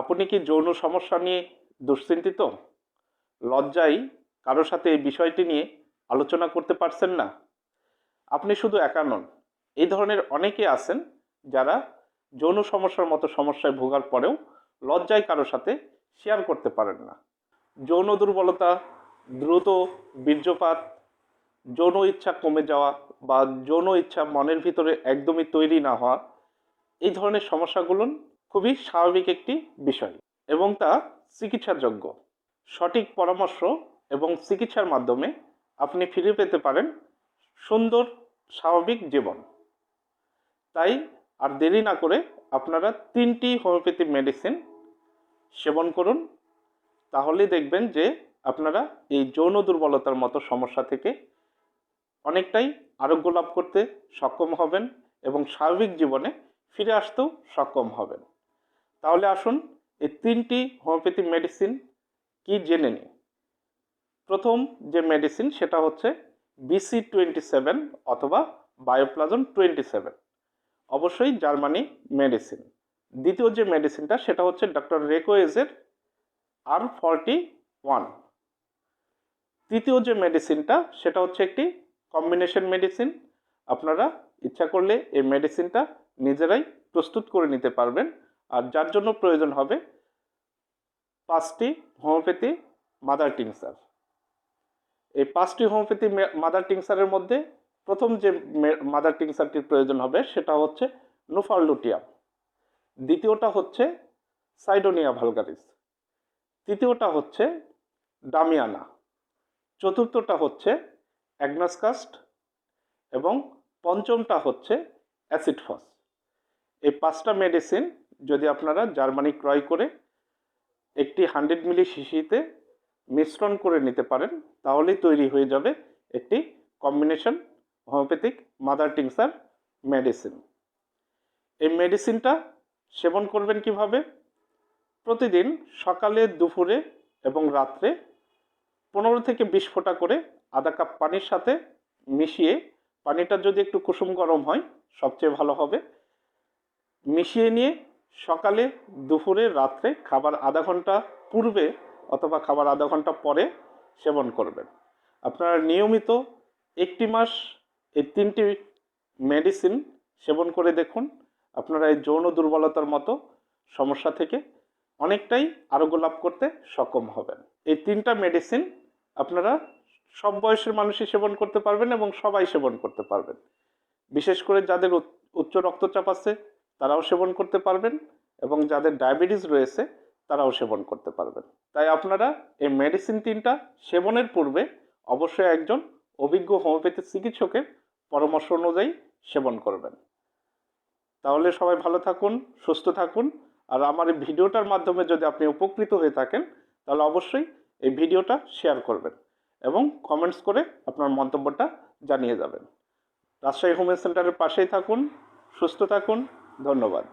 আপনি কি যৌন সমস্যা নিয়ে দুশ্চিন্তিত? লজ্জায় কারোর সাথে এই বিষয়টি নিয়ে আলোচনা করতে পারছেন না? আপনি শুধু একা নন। এই ধরনের অনেকে আছেন যারা যৌন সমস্যার মতো সমস্যায় ভোগার পরেও লজ্জায় কারোর সাথে শেয়ার করতে পারেন না। যৌন দুর্বলতা, দ্রুত বীর্যপাত, যৌন ইচ্ছা কমে যাওয়া বা যৌন ইচ্ছা মনের ভিতরে একদমই তৈরি না হওয়া, এই ধরনের সমস্যাগুলো খুবই স্বাভাবিক একটি বিষয় এবং তা চিকিৎসাযোগ্য। সঠিক পরামর্শ এবং চিকিৎসার মাধ্যমে আপনি ফিরে পেতে পারেন সুন্দর, স্বাভাবিক জীবন। তাই আর দেরি না করে আপনারা তিনটি হোমিওপ্যাথি মেডিসিন সেবন করুন। তাহলে দেখবেন যে আপনারা এই যৌন দুর্বলতার মতো সমস্যা থেকে অনেকটাই আরোগ্য লাভ করতে সক্ষম হবেন এবং স্বাভাবিক জীবনে ফিরে আসতেও সক্ষম হবেন। তাহলে আসুন এই তিনটি হোমিওপ্যাথি মেডিসিন কি জেনে নিই। প্রথম যে মেডিসিন সেটা হচ্ছে বিসি টোয়েন্টি সেভেন অথবা বায়োপ্লাজম টোয়েন্টি সেভেন অবশ্যই জার্মানি মেডিসিন। দ্বিতীয় যে মেডিসিনটা সেটা হচ্ছে ডক্টর রেকোয়েজের আর ফর্টি ওয়ান তৃতীয় যে মেডিসিনটা সেটা হচ্ছে একটি কম্বিনেশন মেডিসিন আপনারা ইচ্ছা করলে এই মেডিসিনটা নিজেরাই প্রস্তুত করে নিতে পারবেন। আর যার জন্য প্রয়োজন হবে পাঁচটি হোমিওপ্যাথি মাদার টিংসার এই পাঁচটি হোমিওপ্যাথি মাদার টিংসারের মধ্যে প্রথম যে মাদার টিংসারটির প্রয়োজন হবে সেটা হচ্ছে নুফারলুটিয়াম দ্বিতীয়টা হচ্ছে সাইডোনিয়া ভালগারিস। তৃতীয়টা হচ্ছে ডামিয়ানা। চতুর্থটা হচ্ছে অ্যাগনাসকাস্ট এবং পঞ্চমটা হচ্ছে অ্যাসিডফস এই পাঁচটা মেডিসিন যদি আপনারা জার্মানি ক্রয় করে একটি হান্ড্রেড মিলি শিশিতে মিশ্রণ করে নিতে পারেন, তাহলেই তৈরি হয়ে যাবে একটি combination homeopathic mother tincture medicine. এই মেডিসিনটা সেবন করবেন কীভাবে? প্রতিদিন সকালে, দুপুরে এবং রাত্রে পনেরো থেকে বিশ ফোঁটা করে আধা কাপ পানির সাথে মিশিয়ে, পানিটা যদি একটু কুসুম গরম হয়, সবচেয়ে ভালো হবে। মিশিয়ে নিয়ে সকালে, দুপুরে, রাত্রে খাবার আধা ঘণ্টা পূর্বে অথবা খাবার আধা ঘণ্টা পরে সেবন করবেন। আপনারা নিয়মিত একটি মাস এই তিনটি মেডিসিন সেবন করে দেখুন। আপনারা এই যৌন দুর্বলতার মতো সমস্যা থেকে অনেকটাই আরোগ্য লাভ করতে সক্ষম হবেন। এই তিনটা মেডিসিন আপনারা সব বয়সের মানুষই সেবন করতে পারবেন এবং সবাই সেবন করতে পারবেন। বিশেষ করে যাদের উচ্চ রক্তচাপ আছে তারাও সেবন করতে পারবেন এবং যাদের ডায়াবেটিস রয়েছে, তারাও সেবন করতে পারবেন। তাই আপনারা এই মেডিসিন তিনটা সেবনের পূর্বে অবশ্যই একজন অভিজ্ঞ হোমিওপ্যাথি চিকিৎসকের পরামর্শ অনুযায়ী সেবন করবেন। তাহলে সবাই ভালো থাকুন, সুস্থ থাকুন। আর আমার এই ভিডিওটার মাধ্যমে যদি আপনি উপকৃত হয়ে থাকেন, তাহলে অবশ্যই এই ভিডিওটা শেয়ার করবেন এবং কমেন্টস করে আপনার মন্তব্যটা জানিয়ে যাবেন। রাজশাহী হোমিও সেন্টারের পাশেই থাকুন, সুস্থ থাকুন। ধন্যবাদ।